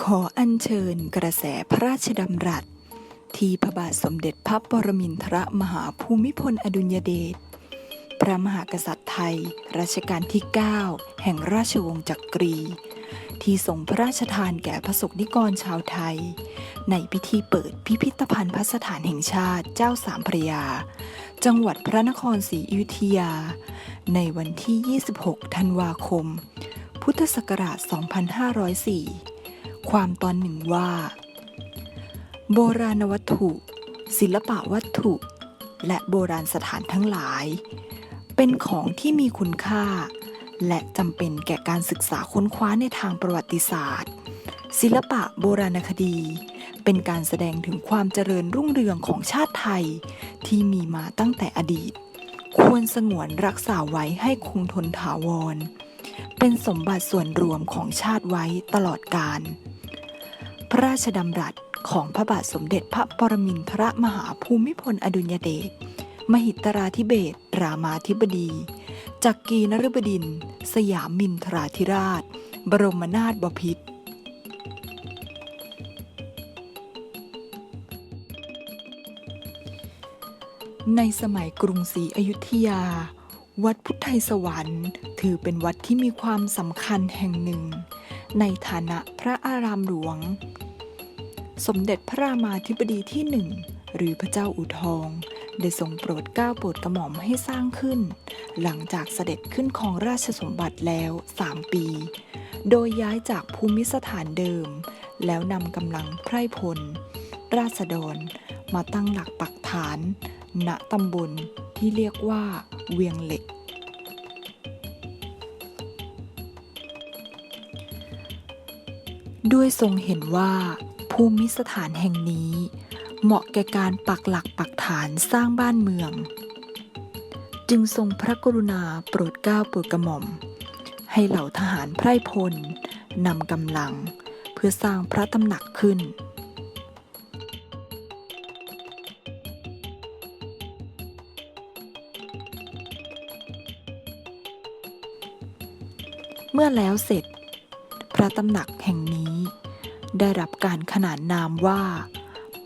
ขออัญเชิญกระแสพระราชดำรัส ที่พระบาทสมเด็จพระปรมินทรมหาภูมิพลอดุลยเดชพระมหากษัตริย์ไทย รัชกาลที่ 9 แห่งราชวงศ์จักรี ที่ทรงพระราชทานแก่พระสงฆ์นิกรชาวไทย ในพิธีเปิดพิพิธภัณฑ์พัสถานแห่งชาติเจ้าสามพระยา จังหวัดพระนครศรีอยุธยา ในวันที่ 26 ธันวาคม พุทธศักราช 2504 ความตอนหนึ่งว่า โบราณวัตถุ ศิลปะวัตถุ และโบราณสถานทั้งหลาย เป็นของที่มีคุณค่า และจำเป็นแก่การศึกษาค้นคว้าในทางประวัติศาสตร์ ศิลปะโบราณคดี เป็นการแสดงถึงความเจริญรุ่งเรืองของชาติไทย ที่มีมาตั้งแต่อดีต ควรสงวนรักษาไว้ให้คงทนถาวรเป็นสมบัติส่วนรวมของชาติไว้ตลอดกาล พระราชดำรัสของพระบาทสมเด็จพระปรมินทรมหาภูมิพลอดุลยเดช มหิตราธิเบศรามาธิบดี จักรีนฤบดิน สยามมินทราธิราช บรมนาถบพิตรในสมัยกรุงศรีอยุธยา วัดพุทธไทยสวรรค์ ถือเป็นวัดที่มีความสำคัญแห่งหนึ่ง ในฐานะพระอารามหลวง สมเด็จพระรามาธิบดีที่หนึ่งหรือพระเจ้าอู่ทอง ได้ทรงโปรดเกล้าโปรดกระหม่อมให้สร้างขึ้น หลังจากเสด็จขึ้นครองราชสมบัติแล้ว3ปี โดยย้ายจากภูมิสถานเดิม แล้วนำกำลังไพร่พล ราษฎร มาตั้งหลักปักฐาน ณตำบลที่เรียกว่าเวียงเหล็ก ด้วยทรงเห็นว่าภูมิสถานแห่งนี้ เหมาะแก่การปักหลักปักฐานสร้างบ้านเมือง จึงทรงพระกรุณาโปรดเกล้าโปรดกระหม่อม ให้เหล่าทหารไพร่พลนำกำลัง เพื่อสร้างพระตำหนักขึ้นเมื่อแล้วเสร็จ พระตำหนักแห่งนี้ ได้รับการขนานนามว่า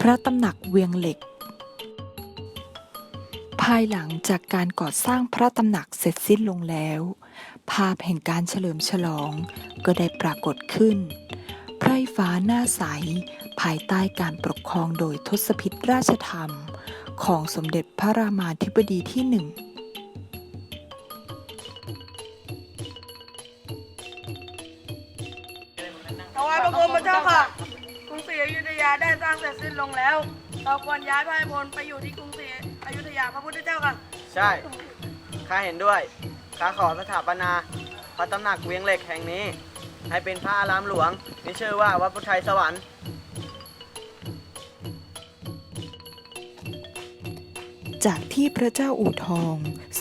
พระตำหนักเวียงเหล็ก ภายหลังจากการก่อสร้างพระตำหนักเสร็จสิ้นลงแล้ว ภาพแห่งการเฉลิมฉลองก็ได้ปรากฏขึ้น ไพร่ฟ้าหน้าใส ภายใต้การปกครองโดยทศพิธราชธรรม ของสมเด็จพระรามาธิบดีที่หนึ่ง ถวายพระคุณพระเจ้าค่ะ กรุงศรีอยุธยาได้สร้างเสร็จสิ้นลงแล้ว เราควรย้ายพระพลไปอยู่ที่กรุงศรีอยุธยาพระพุทธเจ้าค่ะ ใช่ ข้าเห็นด้วย ข้าขอสถาปนา พระตำหนักเวียงเหล็กแห่งนี้ ให้เป็นพระอารามหลวงมีชื่อว่าวัดพุทธไทยสวรรค์ จากที่พระเจ้าอู่ทอง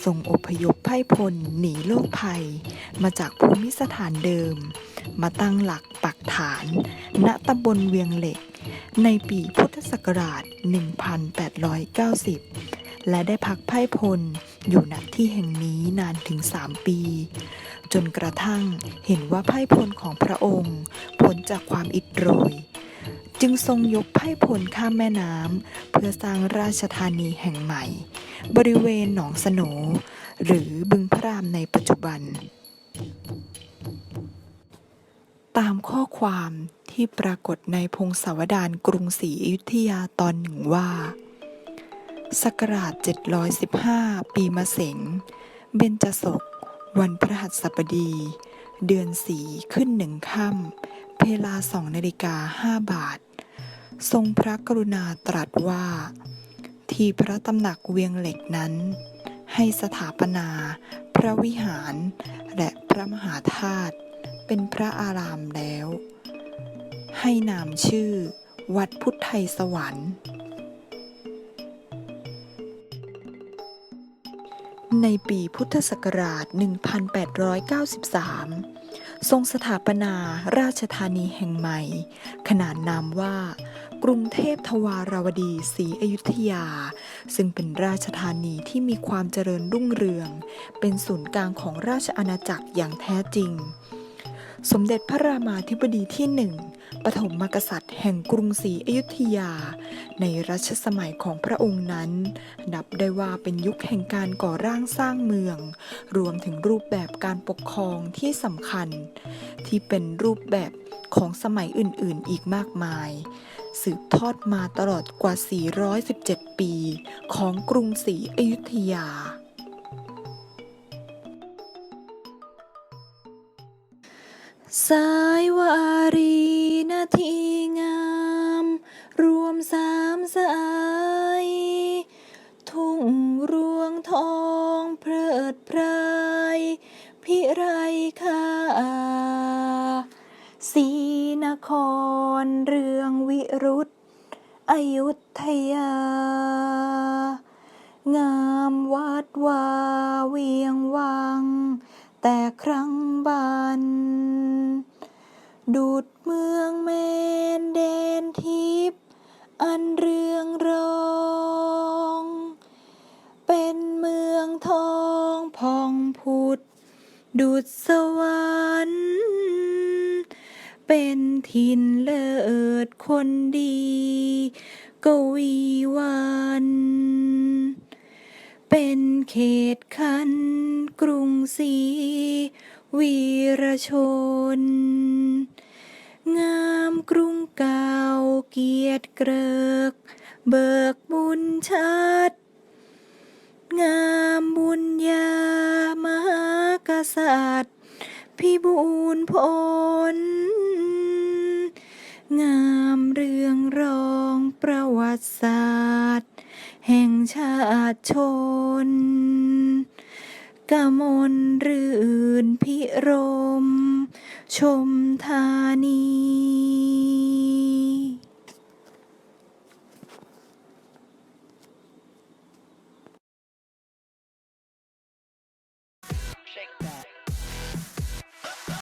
ทรงอพยพไพร่พลหนีโรคภัย มาจากภูมิสถานเดิม มาตั้งหลักปักฐาน ณตำบลเวียงเหล็ก ในปีพุทธศักราช 1890 และได้พักไพร่พลอยู่ณที่แห่งนี้นานถึง 3 ปี จนกระทั่งเห็นว่าไพร่พลของพระองค์พ้นจากความอิดโรย จึงทรงยกไพร่พลข้ามแม่น้ำเพื่อสร้างราชธานีแห่งใหม่ บริเวณหนองสโนหรือบึงพระรามในปัจจุบัน ตามข้อความที่ปรากฏในพงศาวดารกรุงศรีอยุธยาตอนหนึ่งว่าศักราช715 ปีมะเสงเบญจศก วันพฤหัสบดี เดือนสีขึ้นหนึ่งค่ำเพลาสองนาฬิกาห้าบาท ทรงพระกรุณาตรัสว่า ที่พระตำหนักเวียงเหล็กนั้น ให้สถาปนา พระวิหาร และพระมหาธาตุเป็นพระอารามแล้ว ให้นามชื่อ วัดพุทธไทยสวรรค์ ในปีพุทธศักราช 1893 ทรงสถาปนาราชธานีแห่งใหม่ ขนานนามว่า กรุงเทพทวารวดีศรีอยุธยา ซึ่งเป็นราชธานีที่มีความเจริญรุ่งเรือง เป็นศูนย์กลางของราชอาณาจักรอย่างแท้จริง สมเด็จพระรามาธิบดีที่หนึ่งปฐมกษัตริย์แห่งกรุงศรีอยุธยา ในรัชสมัยของพระองค์นั้น นับได้ว่าเป็นยุคแห่งการก่อร่างสร้างเมือง รวมถึงรูปแบบการปกครองที่สำคัญ ที่เป็นรูปแบบของสมัยอื่นๆ อีกมากมาย สืบทอดมาตลอดกว่า 417 ปี ของกรุงศรีอยุธยา สายวารีนาทีงาม รวมสามสายทุ่งรวงทองเพลิดเพรายพิไรค่า ครเรืองวิรุธอยุธยา งามวัดวาเวียงวัง แต่ครั้งบันดูดเมืองแมนแดนทิพย์อันเรืองรอง เป็นเมืองทองพองผุดดุดสว เป็นถิ่นเลิศคนดี กวีวัน เป็นเขตคันกรุงศรีวีรชน งามกรุงเก่าเกียรติเกริก เบิกบุญชัด งามบุญญามหากษัตริย์ พิบูลพล งามเรืองรองประวัติศาสตร์ แห่งชาติชน กมลรื่นพิรม ชมธานี